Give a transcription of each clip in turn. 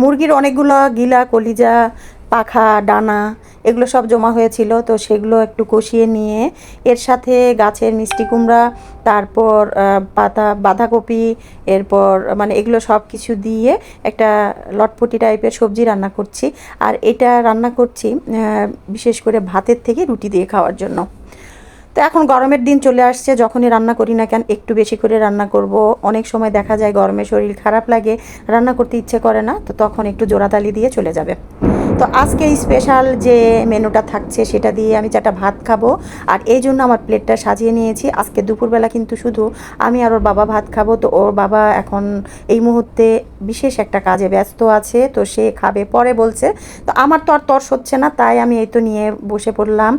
মুরগির অনেকগুলো গিলা, কলিজা, পাখা, ডানা এগুলো সব জমা হয়েছিল। তো সেগুলো একটু কষিয়ে নিয়ে এর সাথে গাছের মিষ্টি কুমড়া, তারপর পাতা, বাঁধাকপি, এরপর মানে এগুলো সব কিছু দিয়ে একটা লটপটি টাইপের সবজি রান্না করছি। আর এটা রান্না করছি বিশেষ করে ভাতের থেকে রুটি দিয়ে খাওয়ার জন্য। তো এখন গরমের দিন চলে আসছে, যখনই রান্না করি না কেন একটু বেশি করে রান্না করব। অনেক সময় দেখা যায় গরমে শরীর খারাপ লাগে, রান্না করতে ইচ্ছে করে না, তো তখন একটু জোড়াতালি দিয়ে চলে যাবে। তো আজকে স্পেশাল যে মেনুটা থাকছে, সেটা দিয়ে আমি চারটা ভাত খাব। আর এই জন্য আমার প্লেটটা সাজিয়ে নিয়েছি। আজকে দুপুরবেলা কিন্তু শুধু আমি আর ওর বাবা ভাত খাব। তো ওর বাবা এখন এই মুহূর্তে বিশেষ একটা কাজে ব্যস্ত আছে, তো সে খাবে পরে বলছে। তো আমার তো আর তর্স হচ্ছে না, তাই আমি এই তো নিয়ে বসে পড়লাম।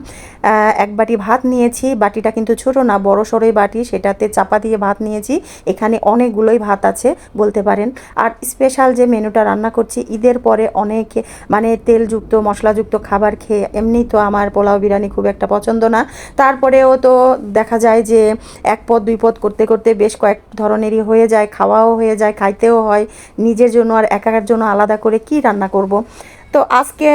এক বাটি ভাত নিয়েছি। বাটিটা কিন্তু ছোট না, বড় সড়োই বাটি। সেটাতে চাপা দিয়ে ভাত নিয়েছি। এখানে অনেকগুলোই ভাত আছে, বলতে পারেন। আর স্পেশাল যে মেনুটা রান্না করছি, ঈদের পরে অনেক মানে তেলযুক্ত, মশলাযুক্ত খাবার খেয়ে এমনি তো আমার পোলাও বিরিয়ানি খুব একটা পছন্দ না তারপরেও তো দেখা যায় যে এক পদ, দুই পদ করতে করতে বেশ কয়েক ধরনেরই হয়ে যায়, খাওয়াও হয়ে যায়, খাইতেও হয় নিজের জন্য আর একার জন্য আলাদা করে কি রান্না করব। তো আজকে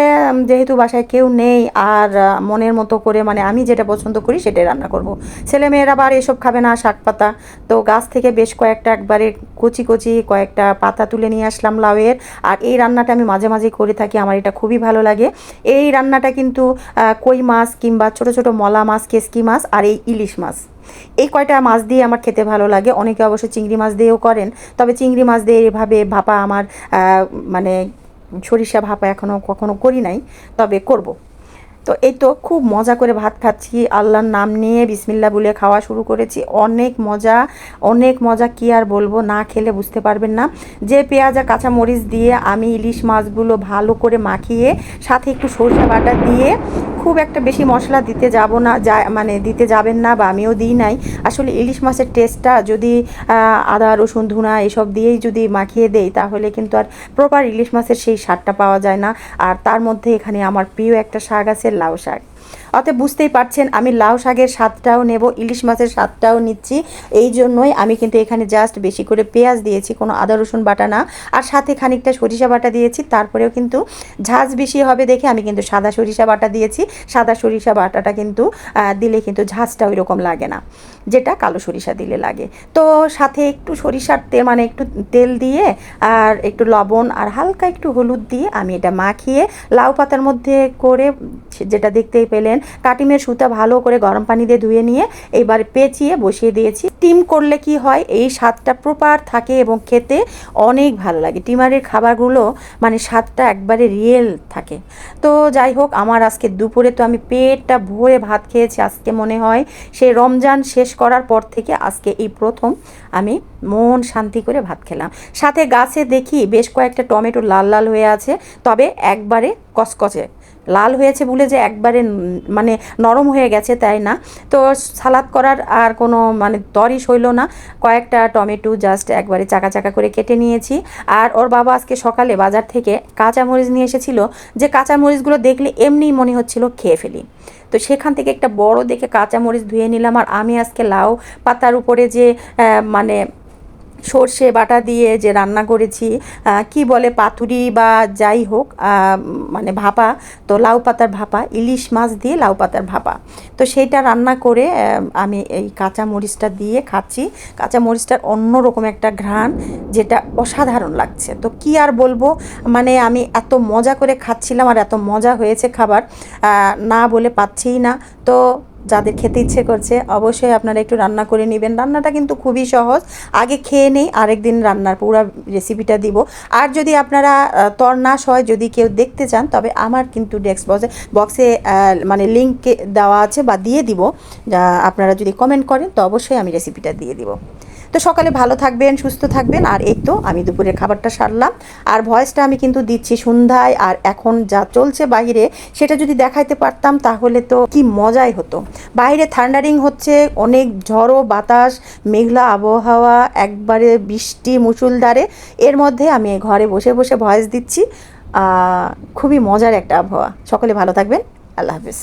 যেহেতু বাসায় কেউ নেই আর মনের মতো করে মানে আমি যেটা পছন্দ করি সেটাই রান্না করব। ছেলেমেয়েরা আবার এসব খাবে না, শাক পাতা। তো গাছ থেকে বেশ কয়েকটা একবারে কচি কচি কয়েকটা পাতা তুলে নিয়ে আসলাম লাউয়ের। আর এই রান্নাটা আমি মাঝে মাঝে করে থাকি, আমার এটা খুবই ভালো লাগে। এই রান্নাটা কিন্তু কই মাছ কিংবা ছোট ছোট মলা মাছ কেসকি মাছ আর এই ইলিশ মাছ। এই কয়টা মাছ দিয়ে আমার খেতে ভালো লাগে। অনেকে অবশ্য চিংড়ি মাছ দিয়েও করেন। তবে চিংড়ি মাছ দিয়ে এভাবে ভাপা আমার মানে সরিষা ভাপা এখনও কখনো করি নাই, তবে করব। তো এই তো খুব মজা করে ভাত খাচ্ছি, আল্লাহর নাম নিয়ে বিসমিল্লা বলে খাওয়া শুরু করেছি অনেক মজা অনেক মজা কি আর বলব, না খেলে বুঝতে পারবেন না যে পেঁয়াজ আর কাঁচা মরিচ দিয়ে আমি ইলিশ মাছগুলো ভালো করে মাখিয়ে, সাথে একটু সরষে বাটা দিয়ে খুব একটা বেশি মশলা দিতে যাব না, যা মানে দিতে যাবেন না বা আমিও দিই নাই। আসলে ইলিশ মাছের টেস্টটা যদি আদা, রসুন, ধুনা এসব দিয়েই যদি মাখিয়ে দেই, তাহলে কিন্তু আর প্রপার ইলিশ মাছের সেই স্বাদটা পাওয়া যায় না। আর তার মধ্যে এখানে আমার প্রিয় একটা শাক আছে লাউ শাক। অতএব বুঝতেই পারছেন, আমি লাউ শাকের স্বাদটাও নেব, ইলিশ মাছের স্বাদটাও নিচ্ছি। এই জন্যই আমি কিন্তু এখানে জাস্ট বেশি করে পেঁয়াজ দিয়েছি, কোনো আদা, রসুন বাটা না। আর সাথে খানিকটা সরিষা বাটা দিয়েছি, তারপরেও কিন্তু ঝাঁজ বেশি হবে দেখে আমি কিন্তু সাদা সরিষা বাটা দিয়েছি। সাদা সরিষা বাটাটা কিন্তু দিলে কিন্তু ঝাঁজটা ওই রকম লাগে না, যেটা কালো সরিষা দিলে লাগে। তো সাথে একটু সরিষার তেল মানে একটু তেল দিয়ে আর একটু লবণ আর হালকা একটু হলুদ দিয়ে আমি এটা মাখিয়ে লাউ পাতার মধ্যে করে, যেটা দেখতেই পেলেন। কাটিমের সুতা ভালো করে গরম পানি দিয়ে ধুয়ে নিয়ে এবার পেঁচিয়ে বসিয়ে দিয়েছি। টিম করলে কি হয়? এই স্বাদটা প্রপার থাকে এবং খেতে অনেক ভালো লাগে। টিমারের খাবারগুলো মানে স্বাদটা একবারে রিয়েল থাকে। তো যাই হোক, আমার আজকে দুপুরে তো আমি পেটটা ভরে ভাত খেয়েছি, আজকে মনে হয় সেই রমজান শেষ করার পর থেকে আজকে এই প্রথম আমি মন শান্তি করে ভাত খেলাম। সাথে গাছে দেখি বেশ কয়েকটা টমেটো লাল লাল হয়ে আছে, তবে একবারে কচকচে লাল হয়েছে বলে যে একবারে মানে নরম হয়ে গেছে, তাই না? তো সালাদ করার আর কোনো মানে তরই সইল না। কয়েকটা টমেটো জাস্ট একবারে চাকা চাকা করে কেটে নিয়েছি। আর ওর বাবা আজকে সকালে বাজার থেকে কাঁচামরিচ নিয়ে এসেছিল। যে কাঁচামরিচগুলো দেখলে এমনিই মনে হচ্ছিল খেয়ে ফেলি। তো সেখান থেকে একটা বড় দেখে কাঁচামরিচ ধুয়ে নিলাম। আর আমি আজকে লাউ পাতার উপরে যে মানে সর্ষে বাটা দিয়ে যে রান্না করেছি কি বলে পাতুরি বা যাই হোক মানে ভাপা, তো লাউ পাতার ভাপা, ইলিশ মাছ দিয়ে লাউ পাতার ভাপা। তো সেইটা রান্না করে আমি এই কাঁচা মরিচটা দিয়ে খাচ্ছি। কাঁচা মরিচটার অন্যরকম একটা ঘ্রাণ, যেটা অসাধারণ লাগছে। তো কি আর বলব মানে আমি এত মজা করে খাচ্ছিলাম আর এত মজা হয়েছে খাবার না বলে পাচ্ছিই না। তো যাদের খেতে ইচ্ছে করছে, অবশ্যই আপনারা একটু রান্না করে নেবেন। রান্নাটা কিন্তু খুবই সহজ। আগে খেয়ে নেই, আরেকদিন রান্নার পুরো রেসিপিটা দিব। আর যদি আপনারা তরনাশ হয়, যদি কেউ দেখতে চান, তবে আমার কিন্তু ডেস্ক বক্সে বক্সে মানে লিঙ্ক দেওয়া আছে বা দিয়ে দিব। আপনারা যদি কমেন্ট করেন, তো অবশ্যই আমি রেসিপিটা দিয়ে দিব। তো সকালে ভালো থাকবেন, সুস্থ থাকবেন। আর এই তো আমি দুপুরের খাবারটা সারলাম। আর ভয়েসটা আমি কিন্তু দিচ্ছি সন্ধ্যায়। আর এখন যা চলছে বাইরে, সেটা যদি দেখাইতে পারতাম তাহলে তো কি মজাই হতো। বাইরে থান্ডারিং হচ্ছে, অনেক ঝড়ো বাতাস, মেঘলা আবহাওয়া, একবারে বৃষ্টি মুসুলধারে এর মধ্যে আমি ঘরে বসে বসে ভয়েস দিচ্ছি। খুবই মজার একটা আবহাওয়া। সকলে ভালো থাকবেন। আল্লাহ হাফিজ।